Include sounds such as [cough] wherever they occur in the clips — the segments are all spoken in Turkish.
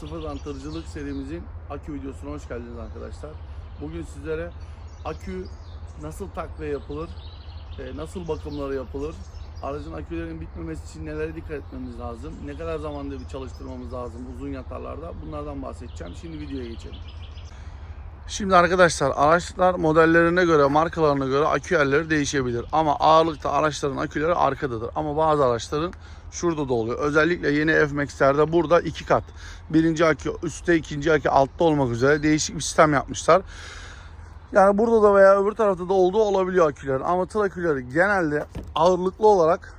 Sıfırdan Tırcılık serimizin akü videosuna hoş geldiniz arkadaşlar. Bugün sizlere akü nasıl takviye yapılır, e, nasıl bakımları yapılır, aracın akülerin bitmemesi için nelere dikkat etmemiz lazım, ne kadar zamanda bir çalıştırmamız lazım uzun yatarlarda bunlardan bahsedeceğim. Şimdi videoya geçelim. Şimdi arkadaşlar araçlar modellerine göre, markalarına göre akü yerleri değişebilir. Ama ağırlıkta araçların aküleri arkadadır. Ama bazı araçların şurada da oluyor. Özellikle yeni F-Max'lerde burada iki kat. Birinci akü üstte, ikinci akü altta olmak üzere değişik bir sistem yapmışlar. Yani burada da veya öbür tarafta da olduğu olabiliyor akülerin. Ama tır aküleri genelde ağırlıklı olarak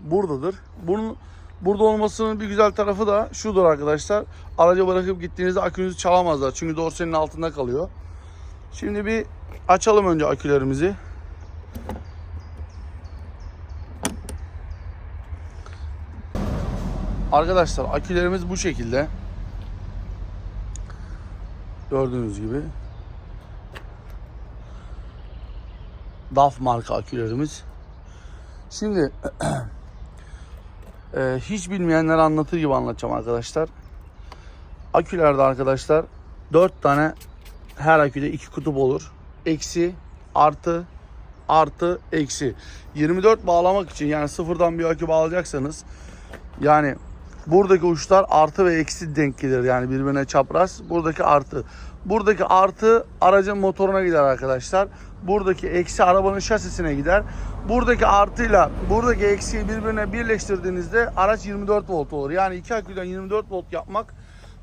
buradadır. Bunun burada olmasının bir güzel tarafı da şudur arkadaşlar. Araca bırakıp gittiğinizde akünüzü çalamazlar. Çünkü dorsenin altında kalıyor. Şimdi bir açalım önce akülerimizi. Arkadaşlar akülerimiz bu şekilde. Gördüğünüz gibi. DAF marka akülerimiz. Şimdi [clears throat] e, hiç bilmeyenler anlatır gibi anlatacağım arkadaşlar. Akülerde arkadaşlar 4 tane her aküde 2 kutup olur. Eksi, artı, artı, eksi. 24 bağlamak için yani sıfırdan bir akü bağlayacaksanız yani buradaki uçlar artı ve eksi denk gelir yani birbirine çapraz. Buradaki artı. Buradaki artı aracın motoruna gider arkadaşlar. Buradaki eksi arabanın şasisine gider. Buradaki artıyla buradaki eksiyi birbirine birleştirdiğinizde araç 24 volt olur. Yani iki aküden 24 volt yapmak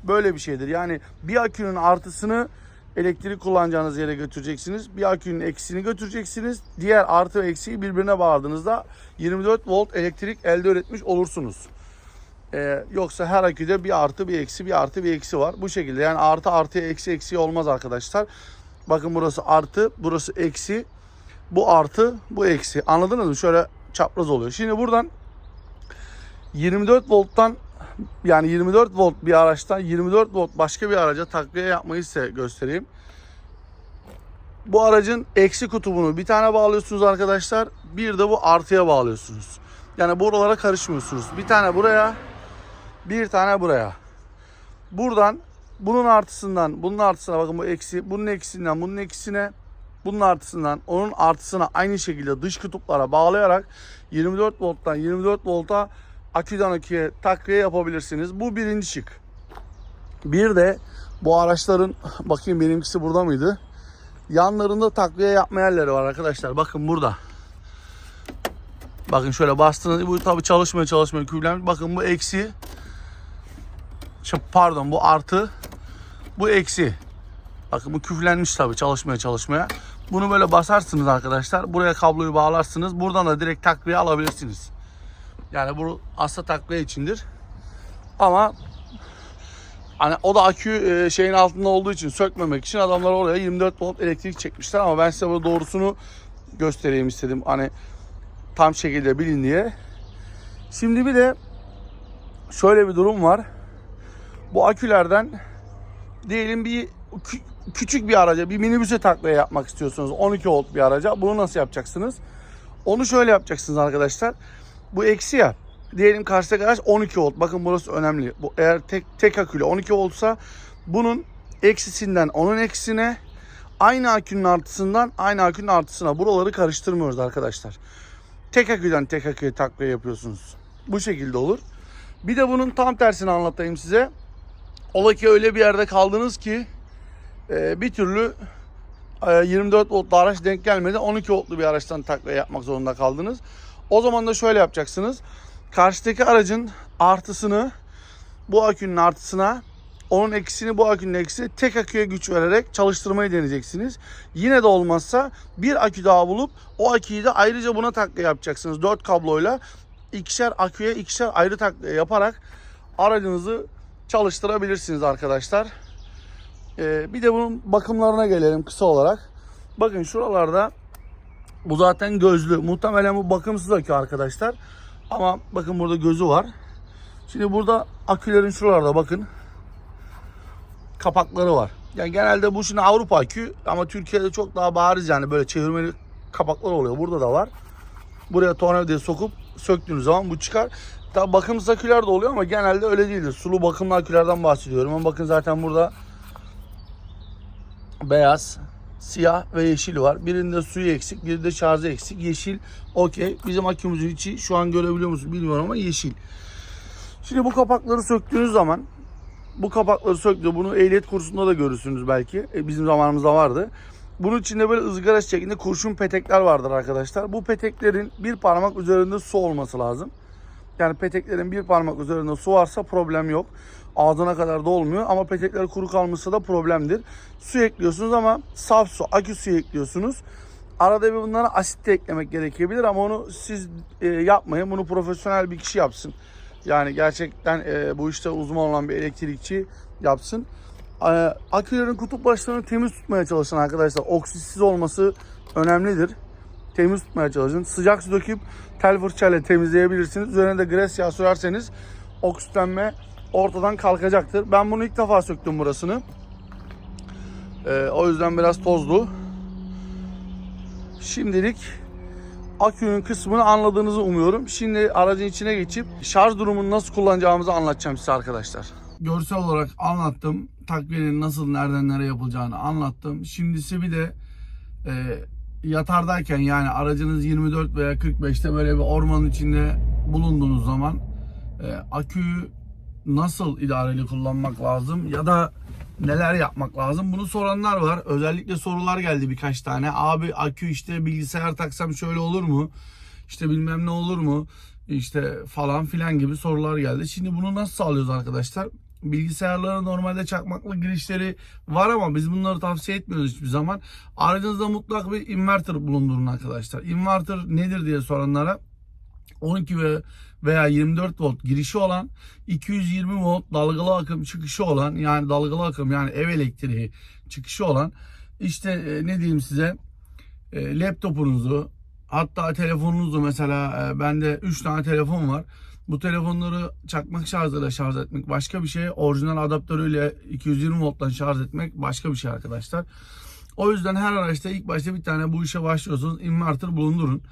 böyle bir şeydir. Yani bir akünün artısını elektrik kullanacağınız yere götüreceksiniz. Bir akünün eksisini götüreceksiniz. Diğer artı ve eksiyi birbirine bağladığınızda 24 volt elektrik elde üretmiş olursunuz. Ee, yoksa her aküde bir artı bir eksi bir artı bir eksi var. Bu şekilde yani artı artıya eksi eksi olmaz arkadaşlar. Bakın burası artı burası eksi. Bu artı bu eksi. Anladınız mı? Şöyle çapraz oluyor. Şimdi buradan 24 volttan yani 24 volt bir araçtan 24 volt başka bir araca takviye yapmayı size göstereyim. Bu aracın eksi kutubunu bir tane bağlıyorsunuz arkadaşlar. Bir de bu artıya bağlıyorsunuz. Yani buralara karışmıyorsunuz. Bir tane buraya, bir tane buraya. Buradan bunun artısından, bunun artısına bakın bu eksi, bunun eksisinden, bunun eksisine, bunun artısından, onun artısına aynı şekilde dış kutuplara bağlayarak 24 volttan 24 volta aküden aküye takviye yapabilirsiniz. Bu birinci şık. Bir de bu araçların [laughs] bakayım benimkisi burada mıydı? Yanlarında takviye yapma yerleri var arkadaşlar. Bakın burada. Bakın şöyle bastığınız bu tabi çalışmaya çalışmaya küblenmiş. Bakın bu eksi. Pardon bu artı. Bu eksi. Bakın bu küflenmiş tabi çalışmaya çalışmaya. Bunu böyle basarsınız arkadaşlar. Buraya kabloyu bağlarsınız. Buradan da direkt takviye alabilirsiniz. Yani bu asla takviye içindir. Ama hani o da akü e, şeyin altında olduğu için sökmemek için adamlar oraya 24 volt elektrik çekmişler ama ben size burada doğrusunu göstereyim istedim. Hani tam şekilde bilin diye. Şimdi bir de şöyle bir durum var. Bu akülerden diyelim bir küçük bir araca, bir minibüse takviye yapmak istiyorsunuz. 12 volt bir araca. Bunu nasıl yapacaksınız? Onu şöyle yapacaksınız arkadaşlar. Bu eksi ya. Diyelim karşıdaki araç 12 volt. Bakın burası önemli. Bu eğer tek tek akülü 12 voltsa bunun eksisinden onun eksisine aynı akünün artısından aynı akünün artısına buraları karıştırmıyoruz arkadaşlar. Tek aküden tek aküye takviye yapıyorsunuz. Bu şekilde olur. Bir de bunun tam tersini anlatayım size. Ola ki öyle bir yerde kaldınız ki e, bir türlü e, 24 voltlu araç denk gelmedi. 12 voltlu bir araçtan takviye yapmak zorunda kaldınız. O zaman da şöyle yapacaksınız. Karşıdaki aracın artısını bu akünün artısına onun eksisini bu akünün eksisine tek aküye güç vererek çalıştırmayı deneyeceksiniz. Yine de olmazsa bir akü daha bulup o aküyü de ayrıca buna takviye yapacaksınız. 4 kabloyla ikişer aküye ikişer ayrı takviye yaparak aracınızı çalıştırabilirsiniz arkadaşlar. Ee, bir de bunun bakımlarına gelelim kısa olarak. Bakın şuralarda bu zaten gözlü. Muhtemelen bu bakımsız akü arkadaşlar. Ama bakın burada gözü var. Şimdi burada akülerin şuralarda bakın. Kapakları var. Yani genelde bu şimdi Avrupa akü ama Türkiye'de çok daha bariz yani böyle çevirmeli kapaklar oluyor. Burada da var. Buraya tornavidayı sokup söktüğünüz zaman bu çıkar. Tabi bakımsız aküler de oluyor ama genelde öyle değildir. Sulu bakımlı akülerden bahsediyorum. Ama bakın zaten burada beyaz, siyah ve yeşil var. Birinde suyu eksik, birinde şarjı eksik. Yeşil okey. Bizim akümüzün içi şu an görebiliyor musun bilmiyorum ama yeşil. Şimdi bu kapakları söktüğünüz zaman bu kapakları söktü. Bunu ehliyet kursunda da görürsünüz belki. E, bizim zamanımızda vardı. Bunun içinde böyle ızgara şeklinde kurşun petekler vardır arkadaşlar. Bu peteklerin bir parmak üzerinde su olması lazım. Yani peteklerin bir parmak üzerinde su varsa problem yok. Ağzına kadar da olmuyor ama petekler kuru kalmışsa da problemdir. Su ekliyorsunuz ama saf su, akü suyu ekliyorsunuz. Arada bir bunlara asit de eklemek gerekebilir ama onu siz e, yapmayın. Bunu profesyonel bir kişi yapsın. Yani gerçekten e, bu işte uzman olan bir elektrikçi yapsın. E, akülerin kutup başlarını temiz tutmaya çalışın arkadaşlar. Oksitsiz olması önemlidir. Temiz tutmaya çalışın. Sıcak su döküp tel fırçayla temizleyebilirsiniz. Üzerine de gres yağı sürerseniz oksitlenme ortadan kalkacaktır. Ben bunu ilk defa söktüm burasını. E, o yüzden biraz tozlu. Şimdilik akünün kısmını anladığınızı umuyorum. Şimdi aracın içine geçip şarj durumunu nasıl kullanacağımızı anlatacağım size arkadaşlar. Görsel olarak anlattım. Takviyenin nasıl nereden nereye yapılacağını anlattım. Şimdisi bir de e, yatardayken yani aracınız 24 veya 45'te böyle bir ormanın içinde bulunduğunuz zaman e, aküyü nasıl idareli kullanmak lazım ya da neler yapmak lazım bunu soranlar var. Özellikle sorular geldi birkaç tane. Abi akü işte bilgisayar taksam şöyle olur mu? İşte bilmem ne olur mu? İşte falan filan gibi sorular geldi. Şimdi bunu nasıl sağlıyoruz arkadaşlar? Bilgisayarlara normalde çakmaklı girişleri var ama biz bunları tavsiye etmiyoruz hiçbir zaman. Aracınızda mutlak bir inverter bulundurun arkadaşlar. Inverter nedir diye soranlara 12 ve veya 24 volt girişi olan 220 volt dalgalı akım çıkışı olan yani dalgalı akım yani ev elektriği çıkışı olan işte e, ne diyeyim size e, laptopunuzu hatta telefonunuzu mesela e, bende 3 tane telefon var. Bu telefonları çakmak şarjıyla şarj etmek başka bir şey. Orijinal adaptörüyle 220 volttan şarj etmek başka bir şey arkadaşlar. O yüzden her araçta ilk başta bir tane bu işe başlıyorsunuz. Inverter bulundurun.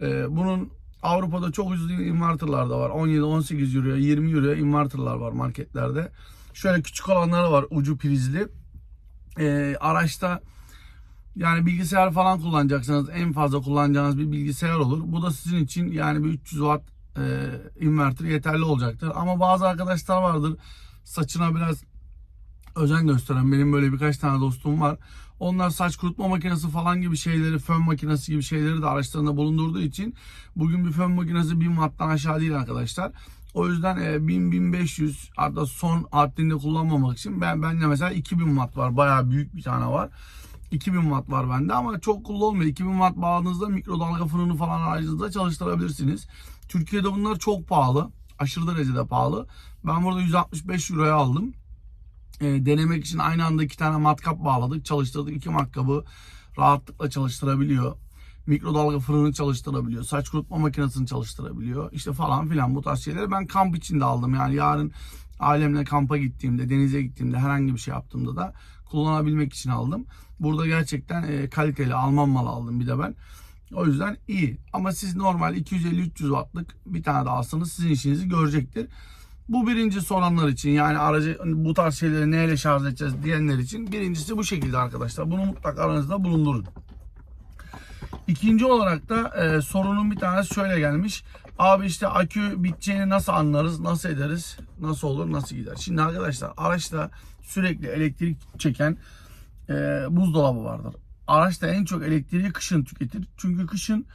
E, bunun Avrupa'da çok ucuz inverterlar da var. 17-18 euroya 20 euroya inverterlar var marketlerde. Şöyle küçük olanları var ucu prizli. Ee, araçta yani bilgisayar falan kullanacaksanız en fazla kullanacağınız bir bilgisayar olur. Bu da sizin için yani bir 300 watt e, inverter yeterli olacaktır. Ama bazı arkadaşlar vardır saçına biraz özen gösteren benim böyle birkaç tane dostum var. Onlar saç kurutma makinesi falan gibi şeyleri, fön makinesi gibi şeyleri de araçlarında bulundurduğu için bugün bir fön makinesi 1000 watttan aşağı değil arkadaşlar. O yüzden e, 1000-1500 hatta son haddinde kullanmamak için ben bende mesela 2000 watt var. Bayağı büyük bir tane var. 2000 watt var bende ama çok kullanılmıyor. 2000 watt bağladığınızda mikrodalga fırını falan aracınızda çalıştırabilirsiniz. Türkiye'de bunlar çok pahalı. Aşırı derecede pahalı. Ben burada 165 euroya aldım e, denemek için aynı anda iki tane matkap bağladık. Çalıştırdık iki matkabı rahatlıkla çalıştırabiliyor. Mikrodalga fırını çalıştırabiliyor. Saç kurutma makinesini çalıştırabiliyor. İşte falan filan bu tarz şeyleri ben kamp içinde aldım. Yani yarın ailemle kampa gittiğimde, denize gittiğimde, herhangi bir şey yaptığımda da kullanabilmek için aldım. Burada gerçekten e, kaliteli Alman malı aldım bir de ben. O yüzden iyi. Ama siz normal 250-300 wattlık bir tane de alsanız sizin işinizi görecektir. Bu birinci soranlar için yani aracı bu tarz şeyleri neyle şarj edeceğiz diyenler için birincisi bu şekilde arkadaşlar. Bunu mutlaka aranızda bulundurun. İkinci olarak da e, sorunun bir tanesi şöyle gelmiş. Abi işte akü biteceğini nasıl anlarız, nasıl ederiz, nasıl olur, nasıl gider? Şimdi arkadaşlar araçta sürekli elektrik çeken e, buzdolabı vardır. Araçta en çok elektriği kışın tüketir. Çünkü kışın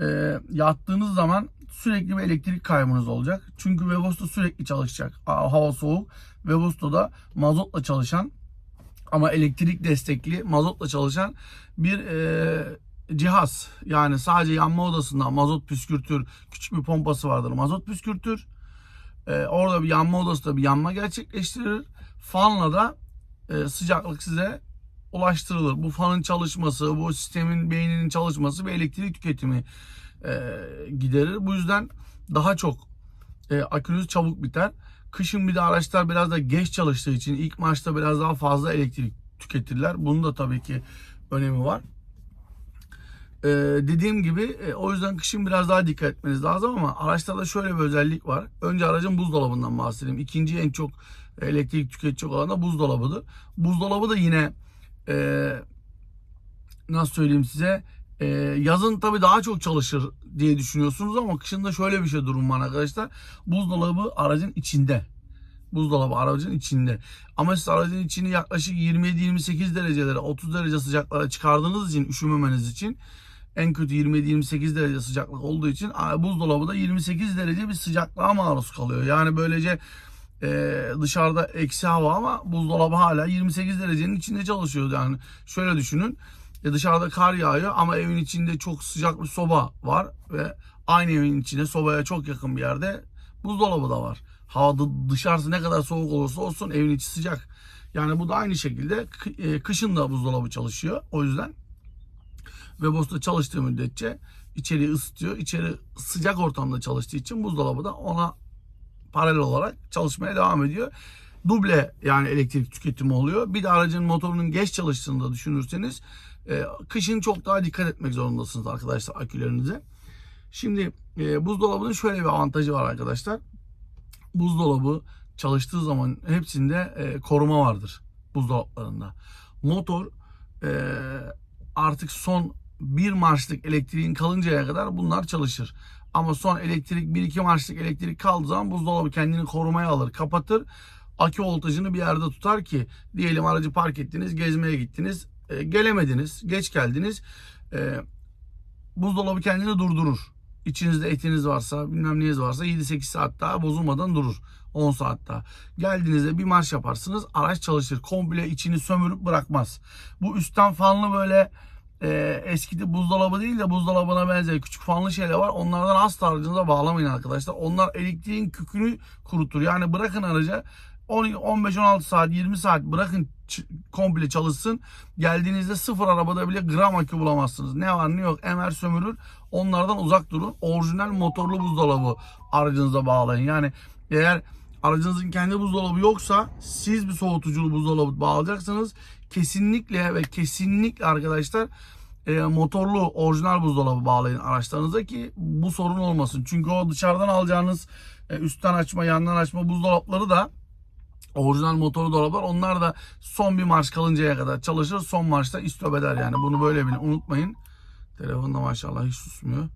e, yattığınız zaman sürekli bir elektrik kaybınız olacak. Çünkü Webasto sürekli çalışacak. Hava soğuk. Webasto da mazotla çalışan ama elektrik destekli mazotla çalışan bir e, cihaz. Yani sadece yanma odasında mazot püskürtür. Küçük bir pompası vardır. Mazot püskürtür. E, orada bir yanma odasında bir yanma gerçekleştirir. Fanla da e, sıcaklık size ulaştırılır. Bu fanın çalışması, bu sistemin beyninin çalışması ve elektrik tüketimi e, giderir. Bu yüzden daha çok e, akünüz çabuk biter. Kışın bir de araçlar biraz da geç çalıştığı için ilk maçta biraz daha fazla elektrik tüketirler. Bunun da tabii ki önemi var. Ee, dediğim gibi e, o yüzden kışın biraz daha dikkat etmeniz lazım ama araçlarda şöyle bir özellik var. Önce aracın buzdolabından bahsedeyim. İkinci en çok elektrik tüketecek olan da buzdolabıdır. Buzdolabı da yine e, nasıl söyleyeyim size e, yazın tabii daha çok çalışır diye düşünüyorsunuz ama kışında şöyle bir şey durum var arkadaşlar. Buzdolabı aracın içinde. Buzdolabı aracın içinde. Ama siz aracın içini yaklaşık 27-28 derecelere 30 derece sıcaklara çıkardığınız için üşümemeniz için en kötü 27-28 derece sıcaklık olduğu için buzdolabı da 28 derece bir sıcaklığa maruz kalıyor. Yani böylece e, dışarıda eksi hava ama buzdolabı hala 28 derecenin içinde çalışıyor. Yani şöyle düşünün e, dışarıda kar yağıyor ama evin içinde çok sıcak bir soba var ve aynı evin içinde sobaya çok yakın bir yerde buzdolabı da var. Hava dışarısı ne kadar soğuk olursa olsun evin içi sıcak. Yani bu da aynı şekilde e, kışın da buzdolabı çalışıyor. O yüzden Webos'ta çalıştığı müddetçe içeriği ısıtıyor. İçeri sıcak ortamda çalıştığı için buzdolabı da ona paralel olarak çalışmaya devam ediyor. Duble yani elektrik tüketimi oluyor. Bir de aracın motorunun geç çalıştığını da düşünürseniz e, kışın çok daha dikkat etmek zorundasınız arkadaşlar akülerinize. Şimdi e, buzdolabının şöyle bir avantajı var arkadaşlar. Buzdolabı çalıştığı zaman hepsinde e, koruma vardır buzdolaplarında. Motor e, artık son bir marşlık elektriğin kalıncaya kadar bunlar çalışır. Ama son elektrik 1-2 marşlık elektrik kaldığı zaman buzdolabı kendini korumaya alır, kapatır. Akü voltajını bir yerde tutar ki diyelim aracı park ettiniz, gezmeye gittiniz, e, gelemediniz, geç geldiniz. E, buzdolabı kendini durdurur. İçinizde etiniz varsa, bilmem neyiniz varsa 7-8 saat daha bozulmadan durur. 10 saat daha. Geldiğinizde bir marş yaparsınız, araç çalışır. Komple içini sömürüp bırakmaz. Bu üstten fanlı böyle e, eskidi buzdolabı değil de buzdolabına benzer küçük fanlı şeyler var. Onlardan asla aracınıza bağlamayın arkadaşlar. Onlar elektriğin kükünü kurutur. Yani bırakın araca 15-16 saat 20 saat bırakın komple çalışsın. Geldiğinizde sıfır arabada bile gram akü bulamazsınız. Ne var ne yok emer sömürür. Onlardan uzak durun. Orijinal motorlu buzdolabı aracınıza bağlayın. Yani eğer aracınızın kendi buzdolabı yoksa siz bir soğutuculu buzdolabı bağlayacaksınız. Kesinlikle ve kesinlikle arkadaşlar e, motorlu orijinal buzdolabı bağlayın araçlarınıza ki bu sorun olmasın. Çünkü o dışarıdan alacağınız e, üstten açma yandan açma buzdolapları da orijinal motorlu dolaplar onlar da son bir marş kalıncaya kadar çalışır. Son marşta istop eder yani bunu böyle bilin unutmayın. Telefonda maşallah hiç susmuyor.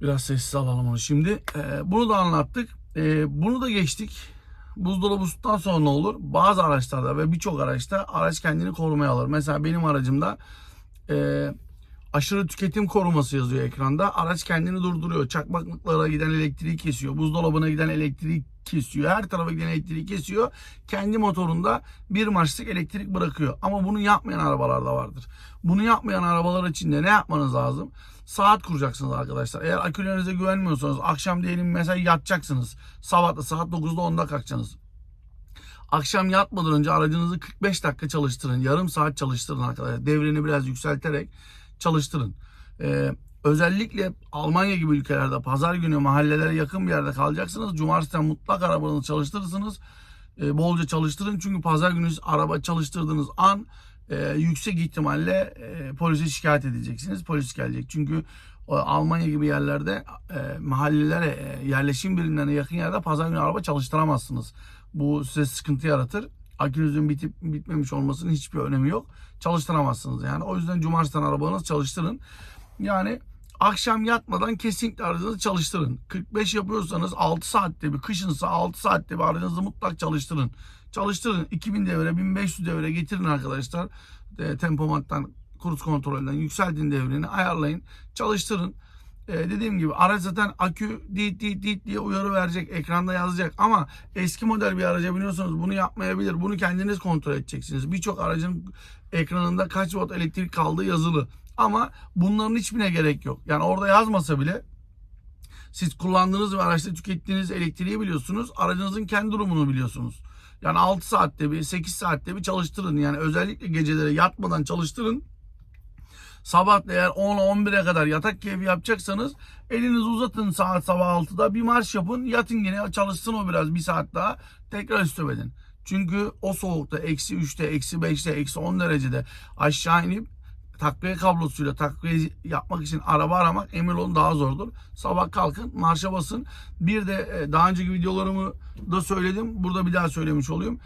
Biraz sessiz alalım onu şimdi. E, bunu da anlattık. E, bunu da geçtik. Buzdolabı ısıttıktan sonra ne olur? Bazı araçlarda ve birçok araçta araç kendini korumaya alır. Mesela benim aracımda e, aşırı tüketim koruması yazıyor ekranda. Araç kendini durduruyor. Çakmaklıklara giden elektriği kesiyor. Buzdolabına giden elektriği kesiyor. Her tarafa giden elektriği kesiyor. Kendi motorunda bir marşlık elektrik bırakıyor. Ama bunu yapmayan arabalar da vardır. Bunu yapmayan arabalar için de ne yapmanız lazım? Saat kuracaksınız arkadaşlar. Eğer akülerinize güvenmiyorsanız akşam diyelim mesela yatacaksınız. Sabah da saat 9'da 10'da kalkacaksınız. Akşam yatmadan önce aracınızı 45 dakika çalıştırın. Yarım saat çalıştırın arkadaşlar. Devreni biraz yükselterek çalıştırın. Ee, özellikle Almanya gibi ülkelerde pazar günü mahallelere yakın bir yerde kalacaksınız. Cumartesi mutlak arabanızı çalıştırırsınız. Ee, bolca çalıştırın çünkü pazar günü araba çalıştırdığınız an e, yüksek ihtimalle e, polise şikayet edeceksiniz. Polis gelecek. Çünkü o, Almanya gibi yerlerde e, mahallelere, e, yerleşim birimlerine yakın yerde pazar günü araba çalıştıramazsınız. Bu size sıkıntı yaratır. Akünüzün bitip bitmemiş olmasının hiçbir önemi yok. Çalıştıramazsınız yani. O yüzden cumartesi'den arabanızı çalıştırın. Yani akşam yatmadan kesinlikle aracınızı çalıştırın. 45 yapıyorsanız 6 saatte bir, kışınsa 6 saatte bir aracınızı mutlak çalıştırın. Çalıştırın. 2000 devre, 1500 devre getirin arkadaşlar. E, tempomattan, kruz kontrolden yükseltin devrini ayarlayın. Çalıştırın. Ee, dediğim gibi araç zaten akü dit dit dit diye uyarı verecek. Ekranda yazacak. Ama eski model bir araca biniyorsanız bunu yapmayabilir. Bunu kendiniz kontrol edeceksiniz. Birçok aracın ekranında kaç watt elektrik kaldığı yazılı. Ama bunların hiçbirine gerek yok. Yani orada yazmasa bile siz kullandığınız ve araçta tükettiğiniz elektriği biliyorsunuz. Aracınızın kendi durumunu biliyorsunuz. Yani 6 saatte bir 8 saatte bir çalıştırın. Yani özellikle geceleri yatmadan çalıştırın. Sabah eğer 10-11'e kadar yatak keyfi yapacaksanız elinizi uzatın saat sabah 6'da bir marş yapın. Yatın yine çalışsın o biraz bir saat daha. Tekrar istop edin. Çünkü o soğukta eksi 3'te, eksi 5'te, eksi 10 derecede aşağı inip takviye kablosuyla takviye yapmak için araba aramak emin olun daha zordur. Sabah kalkın marşa basın. Bir de e, daha önceki videolarımı da söyledim. Burada bir daha söylemiş olayım.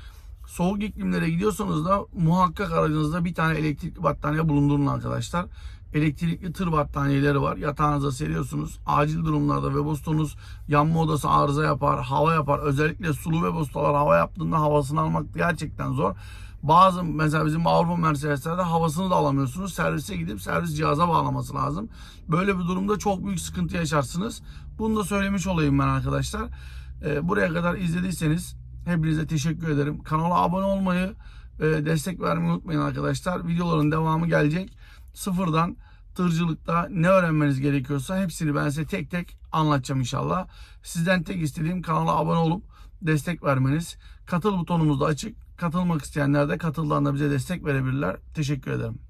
Soğuk iklimlere gidiyorsanız da muhakkak aracınızda bir tane elektrikli battaniye bulundurun arkadaşlar. Elektrikli tır battaniyeleri var. Yatağınıza seriyorsunuz. Acil durumlarda Weboston'unuz yanma odası arıza yapar, hava yapar. Özellikle sulu Webostolar hava yaptığında havasını almak gerçekten zor. Bazı mesela bizim Avrupa Mercedeslerde havasını da alamıyorsunuz. Servise gidip servis cihaza bağlaması lazım. Böyle bir durumda çok büyük sıkıntı yaşarsınız. Bunu da söylemiş olayım ben arkadaşlar. Ee, buraya kadar izlediyseniz hepinize teşekkür ederim. Kanala abone olmayı, destek vermeyi unutmayın arkadaşlar. Videoların devamı gelecek. Sıfırdan tırcılıkta ne öğrenmeniz gerekiyorsa hepsini ben size tek tek anlatacağım inşallah. Sizden tek istediğim kanala abone olup destek vermeniz. Katıl butonumuz da açık. Katılmak isteyenler de katıldan da bize destek verebilirler. Teşekkür ederim.